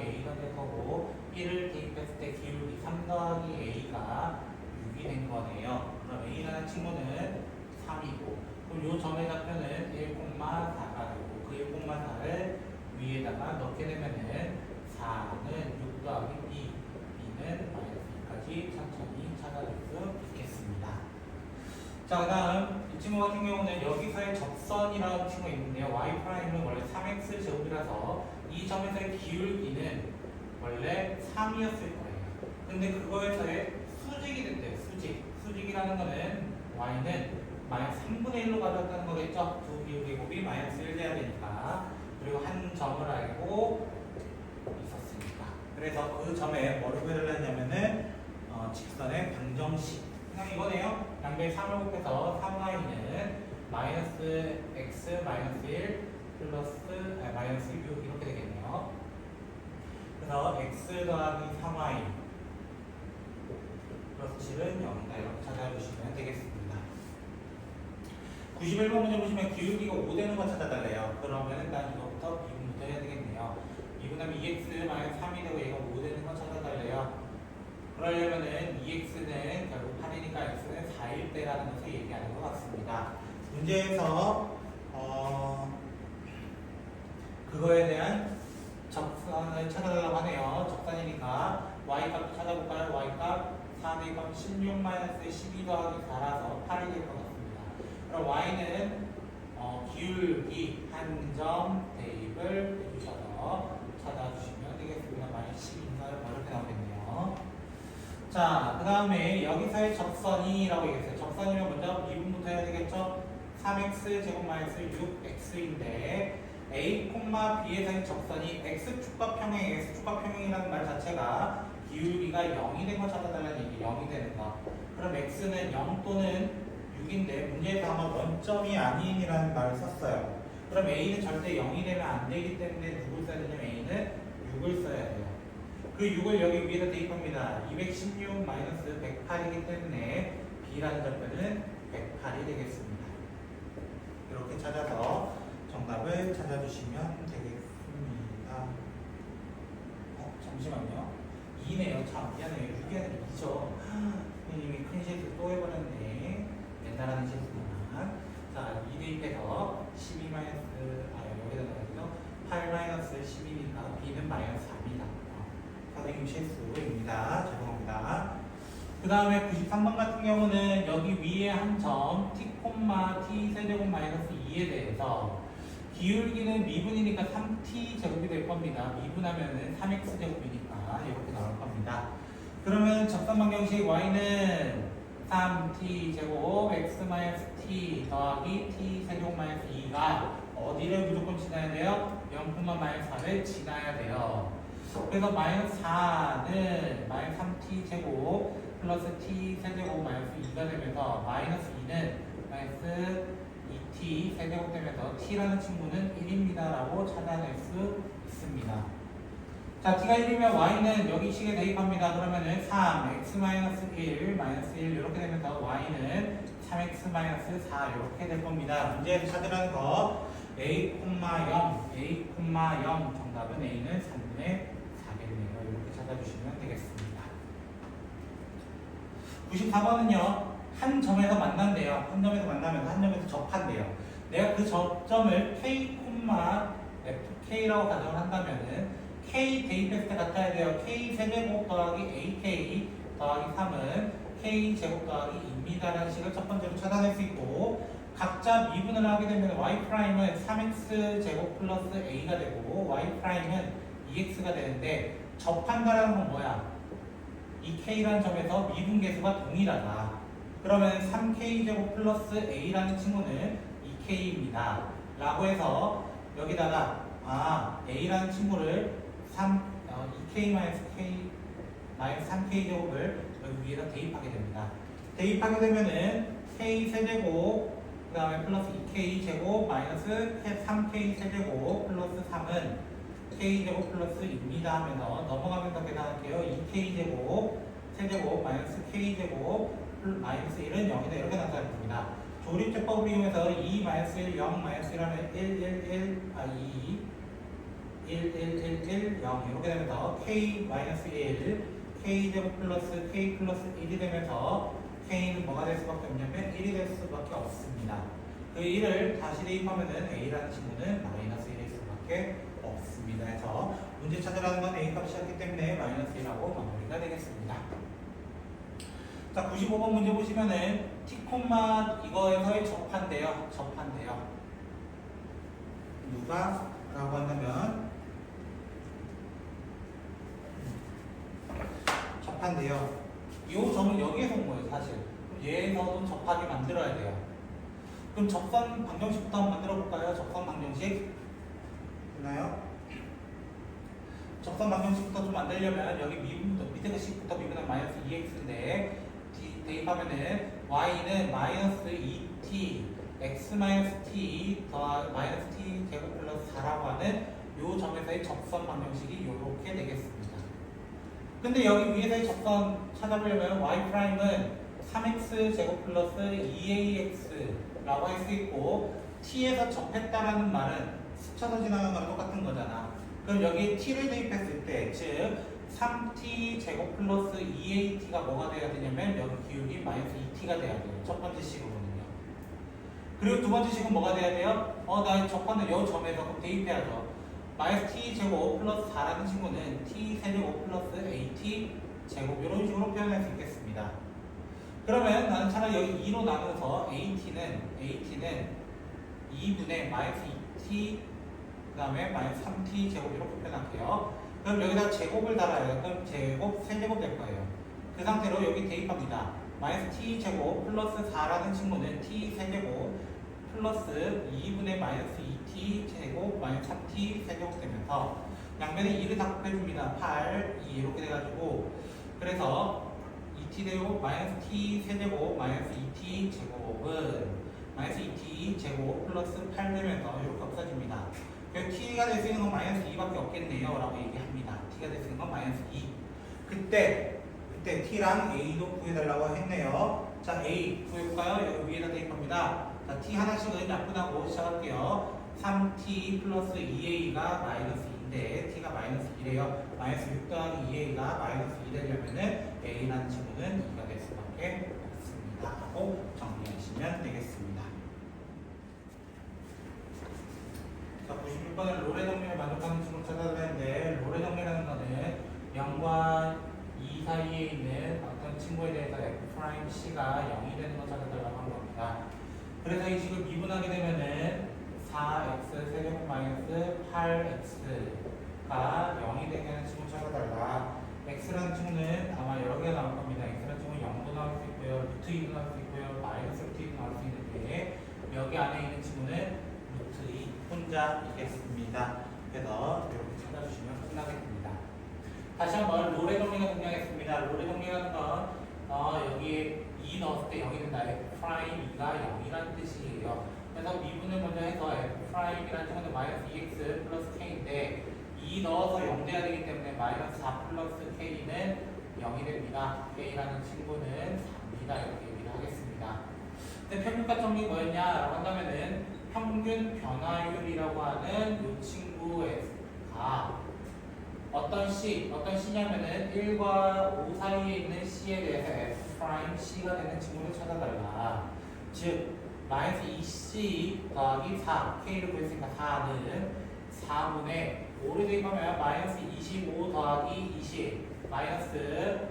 A가 될 거고 1을 대입했을 때 기울기 3 더하기 A가 6이 된 거네요. 그럼 A라는 친구는 3이고 그럼 요 점의 좌표는 1,4가 되고 그 1,4를 위에다가 넣게 되면은 4는 6 더하기 B, B는 마이너스 2까지 천천히 찾아줄 수 있겠습니다. 자, 그 다음 이 친구 같은 경우는 여기서의 접선이라는 친구가 있는데요. y 프라임은 원래 3x 제곱이라서 이 점에서의 기울기는 원래 3이었을 거예요. 근데 그거에서의 수직이 된대요. 수직. 수직이라는 거는 y는 마이너스 3분의 1로 가져왔다는 거겠죠? 두 기울기 곱이 마이너스 1 돼야 되니까. 그리고 한 점을 알고 있었으니까. 그래서 그 점에 뭐를 했냐면은 어, 직선의 방정식. 그냥 이거네요. 양배 3을 곱해서 3y는 마이너스 x 마이너스 1 플러스 아, 마이너스 6 이렇게 되겠네요. 그래서 x 더하기 3y 플러스 7은 0이다. 이렇게 찾아주시면 되겠습니다. 91번 문제 보시면 기울기가 5 되는 거 찾아달래요. 그러면 일단 이거부터 미분부터 해야 되겠네요. 미분하면 2x 마이너스 3이 되고 얘가 5 되는 거 찾아달래요. 그러려면은 2x는 결국 8이니까 x는 4일 때라는 것을 얘기하는 것 같습니다. 문제에서 어, 그거에 대한 적선을 찾아달라고 하네요. 적선이니까 y 값 찾아볼까요? y 값 4의 값 16 마이너스 12 더하기 4라서 8이 될것 같습니다. 그럼 y는 어, 기울기 한점 대입을 해주셔서 찾아주시면 되겠습니다. 마이너스 12인가요? 뭐 이렇게 나오겠네요. 자, 그 다음에 여기서의 적선이라고 얘기했어요. 적선이면 먼저 미분부터 해야 되겠죠? 3x 제곱 마이너스 6x인데 a, b에서의 적선이 x축과 평행, x축과 평행이라는 말 자체가 기울기가 0이 된거 찾아달라는 얘기, 0이 되는 거. 그럼 x는 0 또는 6인데 문제에서 아마 원점이 아닌이라는 말을 썼어요. 그럼 a는 절대 0이 되면 안 되기 때문에 누굴 써야 되냐면 a는 6을 써야 돼요. 그 6을 여기 위에다 대입합니다. 216 마이너스 108이기 때문에 B라는 좌표는 108이 되겠습니다. 이렇게 찾아서 정답을 찾아주시면 되겠습니다. 어, 잠시만요. 2네요. 참, 미안해요. 6이 아니라 2죠. 선생님이 큰 실수 또 해버렸네. 옛날하는 실수만. 자, 2 대입해서 12 마이너스, 아, 여기다 넣어야죠. 8 마이너스 10이니까 B는 마이너스 4입니다. 선생님 실수입니다. 죄송합니다. 그 다음에 93번 같은 경우는 여기 위에 한 점 t, t 세제곱 마이너스 2에 대해서 기울기는 미분이니까 3t 제곱이 될 겁니다. 미분하면은 3x 제곱이니까 이렇게 나올 겁니다. 그러면 적선 방정식 y는 3t 제곱 x 마이너스 t 더하기 t 세제곱 마이너스 2가 어디를 무조건 지나야 돼요? 0, 마이너스 4를 지나야 돼요. 그래서 마이너스 4는 마이너스 3t 제곱 플러스 t 세제곱 마이너스 2가 되면서 마이너스 2는 마이너스 2t 세제곱 되면서 t라는 친구는 1입니다 라고 찾아낼 수 있습니다. 자, t가 1이면 y는 여기 식에 대입합니다. 그러면은 3, x 마이너스 1, 마이너스 1 이렇게 되면서 y는 3x 마이너스 4 이렇게 될 겁니다. 문제에서 찾으라는 거 a, 0, a, 0 정답은 a는 3분의 4겠네요. 이렇게 찾아주시면 되겠습니다. 94번은요. 한 점에서 만난대요. 한 점에서 만나면서 한 점에서 접한대요. 내가 그 접점을 k, fk라고 가정을 한다면은 k 대입했을 때 같아야 돼요. k 세제곱 더하기 ak 더하기 3은 k 제곱 더하기 2입니다라는 식을 첫 번째로 찾아낼 수 있고 각자 미분을 하게 되면 y 프라임은 3x 제곱 플러스 a가 되고 y 프라임은 2x가 되는데 접한다라는 건 뭐야? 이 k라는 점에서 미분 계수가 동일하다. 그러면 3k 제곱 플러스 a라는 친구는 2k입니다. 라고 해서 여기다가 아 a라는 친구를 3 어, 2k 마이너스 k 마이너스 3k 제곱을 여기 위에다 대입하게 됩니다. 대입하게 되면은 k 세제곱 그 다음에 플러스 2k 제곱 마이너스 3k 세제곱 플러스 3은 k제곱 플러스 2입니다 하면서 넘어가면서 계산할게요. 2k 제곱 세제곱 마이너스 k제곱 마이너스 1은 0이다 이렇게 나타납니다. 조립제법을 이용해서 2 마이너스 1, 0 마이너스 1 하면 1, 1, 1, 아 2, 1, 1, 1, 1, 0 이렇게 되면서 k 마이너스 1, k 제곱 플러스 k 플러스 1이 되면서 k는 뭐가 될 수밖에 없냐면 1이 될 수밖에 없습니다. 그 1을 다시 대입하면은 a라는 친구는 마이너스 1일 수밖에 없습니다. 그래서 문제 찾으라는 건 a 값이었기 때문에 마이너스 1하고 마무리가 되겠습니다. 자, 95번 문제 보시면은 t 콤마 이거에서의 접한대요. 접한대요. 누가 라고 한다면 접한대요. 이 점은 여기에서 온 거예요, 사실. 얘에서도 접하게 만들어야 돼요. 그럼 접선 방정식부터 한번 만들어 볼까요? 접선 방정식. 있나요? 접선 방정식부터 좀 만들려면 여기 미분부터 밑에 그 식부터 미분은 마이너스 2x인데 대입하면은 y는 마이너스 2t x 마이너스 t 더 마이너스 t 제곱 플러스 4라고 하는 요 점에서의 접선 방정식이 이렇게 되겠습니다. 근데 여기 위에서의 접선 찾아보려면 y 프라임은 3x 제곱 플러스 2ax라고 할 수 있고 t에서 접했다라는 말은 스쳐서 지나간 거랑 똑같은 거잖아. 그럼 여기 t를 대입했을 때, 즉 3t 제곱 플러스 2at가 뭐가 돼야 되냐면 여기 기울기 마이너스 2t가 돼야 돼요. 첫 번째 식으로는요. 그리고 두 번째 식은 뭐가 돼야 돼요? 어, 나 접하는 요 점에서 그럼 대입해야죠. 마이너스 t 제곱 플러스 4라는 친구는 t 세제곱 플러스 at 제곱 이런 식으로 표현할 수 있겠습니다. 그러면 나는 차라리 여기 2로 나눠서 at는 at는 2분의 마이너스 2t 그 다음에 마이너스 3t 제곱 이렇게 표현할게요. 그럼 여기다 제곱을 달아요. 그럼 제곱 세제곱 될 거예요. 그 상태로 여기 대입합니다. 마이너스 t 제곱 플러스 4라는 친구는 t 세제곱 플러스 2분의 마이너스 2t 제곱 마이너스 3t 세제곱 되면서 양면에 2를 다 곱해줍니다. 8, 2 이렇게 돼가지고 그래서 2t 제곱 마이너스 t 세제곱 마이너스 2t 제곱은 마이너스 2t 제곱 플러스 8 되면서 이렇게 없어집니다. 그래서 t가 될 수 있는 건 마이너스 2밖에 없겠네요 라고 얘기합니다. t가 될 수 있는 건 마이너스 2 그때 그때 t랑 a도 구해달라고 했네요. 자 a 구해볼까요? 여기 위에다 대입합니다. 자 t 하나씩은 약분하고 시작할게요. 3t 플러스 2a가 마이너스 2인데 t가 마이너스 2래요. 마이너스 6 더하기 2a가 마이너스 2 되려면은 a라는 친구는 2가 될 수밖에 없습니다. 하고 정리하시면 되겠습니다. 자, 96번은 로레 정리를 만족하는 친구 찾아야 되는데 로레 정리라는 거는 0과 2 사이에 있는 어떤 친구에 대해서 f' c가 0이 되는 걸 찾아달라고 한 겁니다. 그래서 이 식을 미분하게 되면은 4x 세제곱 마이너스 8x가 0이 되게 하는 친구 찾아달라. x라는 친구는 아마 여러 개가 나올 겁니다. x라는 친구는 0도 나올 수 있고요, 루트 2도 나올 수 있고요, 마이너스 루트 2도 나올 수 있는데 여기 안에 있는 친구는 루트 2 혼자이겠습니다. 그래서 이렇게 찾아주시면 끝나겠습니다. 다시 한번 로레 정리가 등장했습니다. 로레 정리라는 건 어, 여기에 2 넣었을 때 0이 된다. F'2가 0이라는 뜻이에요. 그래서 미분을 먼저 해서 F'이라는 친구는 마이너스 2x 플러스 k인데 2 넣어서 0 돼야 되기 때문에 마이너스 4 플러스 k는 0이 됩니다. k라는 친구는 3이다 이렇게 얘기를 하겠습니다. 근데 평균값 정리 뭐였냐라고 한다면은 평균 변화율이라고 하는 이 친구가 어떤 씨, 어떤 씨냐면은 1과 5 사이에 있는 씨에 대해서 f 프라임 c가 되는 친구를 찾아달라. 즉, 마이너스 2c 더하기 4, k를 구했으니까 4는 4분의 5를 대입하면 마이너스 25 더하기 20, 마이너스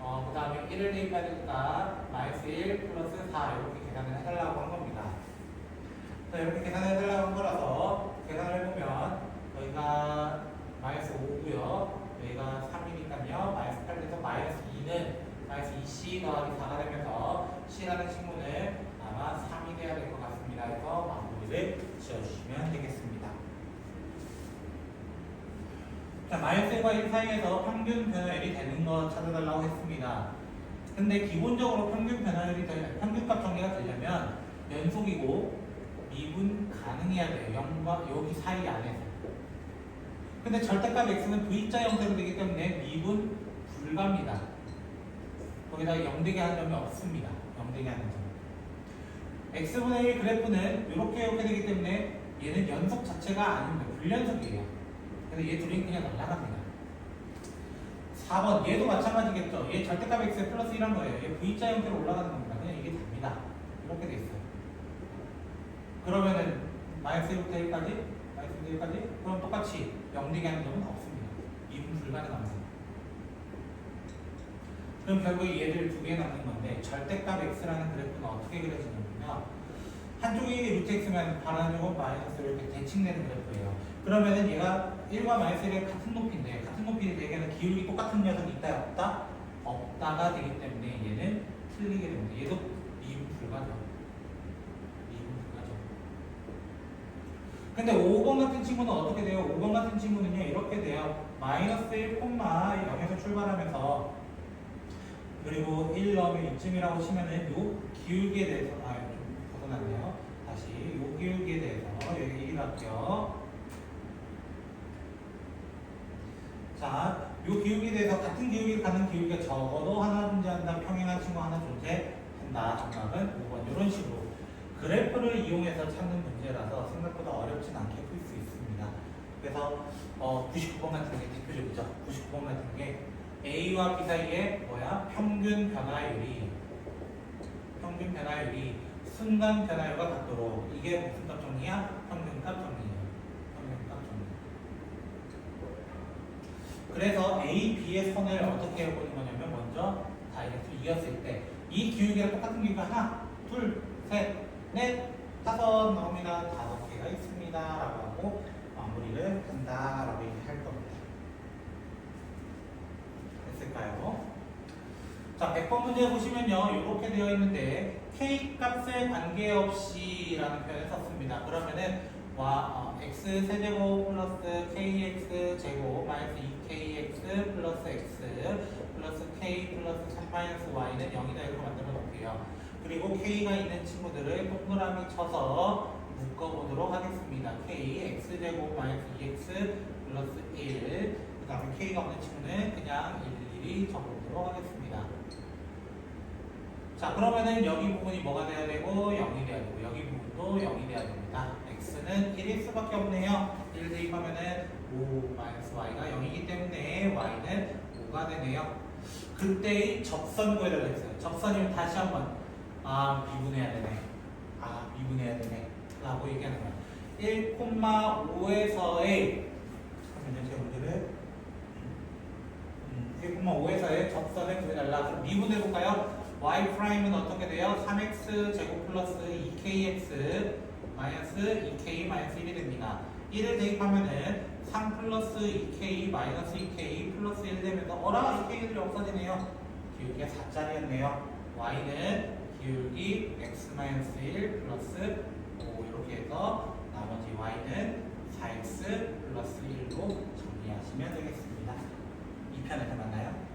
어, 그 다음에 1을 대입해야 되니까 마이너스 1 플러스 4 이렇게 계산을 해달라고 한 겁니다. 자, 이렇게 계산을 해달라고 한 거라서 계산을 해보면 여기가 마이너스 5고요. 여기가 3이니까요. 마이너스 8에서 마이너스 2는 마이너스 2c 더하기 4가 되면서 c라는 친구는 아마 3이 돼야 될 것 같습니다. 해서 마무리를 지어주시면 되겠습니다. 자, 마이너스 1과 1 사이에서 평균 변화율이 되는 거 찾아달라고 했습니다. 근데 기본적으로 평균 변화율이 되려 평균값 정리가 되려면 연속이고 미분 가능해야 돼요. 0과 여기 사이 안에서. 근데 절대값 x는 v자 형태로 되기 때문에 미분 불가입니다. 거기다가 0 되게 하는 점이 없습니다. 0 되게 하는 점. x분의 1 그래프는 이렇게 이렇게 되기 때문에 얘는 연속 자체가 아닙니다. 불연속이에요. 그래서 얘 둘이 그냥 날라갑니다. 4번 얘도 마찬가지겠죠. 얘 절대값 x에 플러스 1한 거예요. 얘 V자 형태로 올라가는 겁니다. 그냥 이게 답니다. 이렇게 돼 있어요. 그러면은 마이너스 1부터 1까지 마이너스 1부터 1까지 그럼 똑같이 0 되게 하는 점은 없습니다. 이분 불가능합니다. 그럼 결국 얘들 두 개 남는 건데 절대값 x라는 그래프는 어떻게 그려지냐면요. 한쪽이 루트 x면 반환 쪽은 마이너스 이렇게 대칭되는 그래프예요. 그러면은 얘가 1과 마이너스 1의 같은 높이인데 같은 높이에 대개는 기울기 똑같은 녀석이 있다 없다? 없다가 되기 때문에 얘는 틀리게 됩니다. 얘도 미분 불가죠. 미분 불가죠. 근데 5번 같은 친구는 어떻게 돼요? 5번 같은 친구는요 이렇게 돼요. 마이너스 1, 0에서 출발하면서 그리고 1 넣으면 이쯤이라고 치면은 요 기울기에 대해서 아좀 벗어났네요. 다시 요 기울기에 대해서 여기 1 할게요. 자, 요 기울기에 대해서 같은 기울기 가는 기울기가 적어도 하나 존재한다, 평행한 친구 하나 존재한다. 정답은 5번 이런 식으로 그래프를 이용해서 찾는 문제라서 생각보다 어렵진 않게 풀 수 있습니다. 그래서 어, 99번 같은 게 대표적이죠. 99번 같은 게 A와 B 사이에 뭐야? 평균 변화율이 평균 변화율이 순간 변화율과 같도록 이게 무슨 값 정리야? 평균값 정리예요. 평균값 정리. 그래서 A, B의 선을 어떻게 보는 거냐면 먼저 다이렉트 이었을 때 이 기울기랑 똑같은 기울기가 하나, 둘, 셋, 넷, 다섯 나옵니다. 다섯 개가 있습니다. 라고 하고 마무리를 한다 라고 얘기할 겁니다. 됐을까요? 자, 100번 문제 보시면요. 이렇게 되어 있는데 k 값에 관계없이 라는 표현을 썼습니다. 그러면은 와, 어, x 세제곱 플러스 kx 제곱 마이너스 2kx 플러스 x 플러스 k 플러스 3 마이너스 y는 0이다 이렇게 만들어 놓을게요. 그리고 k가 있는 친구들을 동그라미 쳐서 묶어보도록 하겠습니다. k x제곱 마이너스 2x 플러스 1 그 다음에 k가 없는 친구는 그냥 일일이 적어보도록 하겠습니다. 자 그러면은 여기 부분이 뭐가 돼야 되고 0이 돼야 되고 여기 부분도 0이 돼야 됩니다. x는 1일 수밖에 없네요. 1 대입하면은 5 마이너스 y가 0이기 때문에 y는 5가 되네요. 그때의 접선 구해달라 했어요. 접선이면 다시 한번 아 미분해야 되네. 아 미분해야 되네. 라고 얘기하는 거야. 1,5에서의 잠깐만요. 제 문제를 음, 1,5에서의 접선을 구해달라. 그럼 미분해볼까요? y 프라임은 어떻게 돼요? 3x 제곱 플러스 2kx 마이너스 2k 마이너스 1이 됩니다. 1을 대입하면은 3 플러스 2k 마이너스 2k 플러스 1 되면서 어라 2k들이 없어지네요. 기울기가 4짜리였네요. y는 기울기 x 마이너스 1 플러스 5 이렇게 해서 나머지 y는 4x 플러스 1로 정리하시면 되겠습니다. 2편에서 만나요.